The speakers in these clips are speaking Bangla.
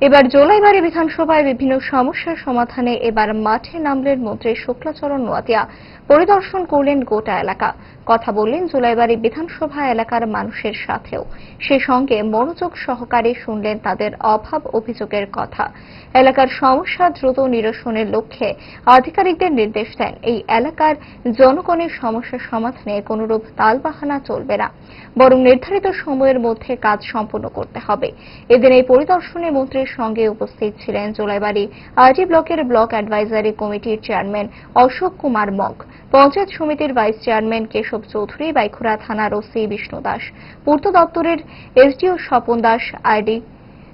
এবার জোলাইবাড়ি বিধানসভায় বিভিন্ন সমস্যার সমাধানে এবার মাঠে নামলেন মন্ত্রী শুক্লাচরণ নোয়াতিয়া। পরিদর্শন করলেন গোটা এলাকা। কথা বললেন জুলাইবাড়ি বিধানসভা এলাকার মানুষের সাথেও। সে সঙ্গে মনোযোগ সহকারে শুনলেন তাদের অভাব অভিযোগের কথা। এলাকার সমস্যা দ্রুত নিরসনের লক্ষ্যে আধিকারিকদের নির্দেশ দেন, এই এলাকার জনগণের সমস্যা সমাধানে কোনরূপ তালবাহানা চলবে না। বরং নির্ধারিত সময়ের মধ্যে কাজ সম্পন্ন করতে হবে। এদিন এই পরিদর্শনে মন্ত্রীর সঙ্গে উপস্থিত ছিলেন জোলাইবাড়ি আরটি ব্লকের ব্লক অ্যাডভাইজারি কমিটির চেয়ারম্যান অশোক কুমার মগ, পঞ্চায়েত সমিতির ভাইস চেয়ারম্যান কেশব চৌধুরী বাইখুড়া থানার ওসি বিষ্ণু দাস, পূর্ত দপ্তরের এসডিও স্বপন দাস, আইডি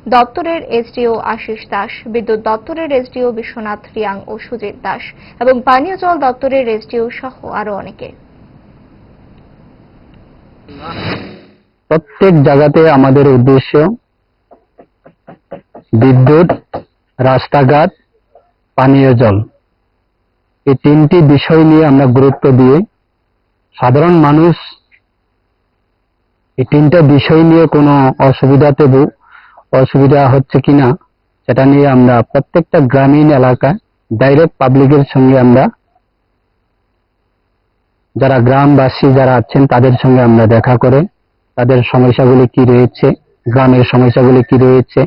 দপ্তরের এসডিও আশিস দাস, বিদ্যুৎ দপ্তরের এসডিও বিশ্বনাথ রিয়াং ও সুজিত দাস এবং পানীয় জল দপ্তরের এসডিও সহ আরও অনেকে। প্রত্যেক জায়গাতে আমাদের উদ্দেশ্য বিদ্যুৎ, রাস্তাঘাট, পানীয় জল। এই তিনটি বিষয় নিয়ে আমরা গুরুত্ব দিয়ে সাধারণ মানুষ এই তিনটা বিষয় নিয়ে কোনো অসুবিধাতে অসুবিধা হচ্ছে কিনা সেটা নিয়ে আমরা প্রত্যেকটা গ্রামীণ এলাকায় ডাইরেক্ট পাবলিকের সঙ্গে আমরা, যারা গ্রামবাসী যারা আছেন তাদের সঙ্গে আমরা দেখা করে, তাদের সমস্যাগুলি কি রয়েছে, গ্রামের সমস্যাগুলি কি রয়েছে,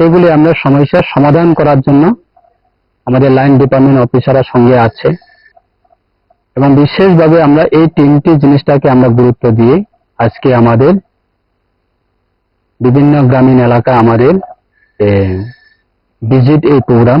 সেগুলি আমরা সমস্যার সমাধান করার জন্য আমাদের লাইন ডিপার্টমেন্ট অফিসাররা সঙ্গে আছে। এবং বিশেষভাবে আমরা এই তিনটি জিনিসটাকে আমরা গুরুত্ব দিয়ে আজকে আমাদের বিভিন্ন গ্রামীণ এলাকা আমাদের ভিজিট এই প্রোগ্রাম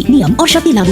नियम और शक्ति लागू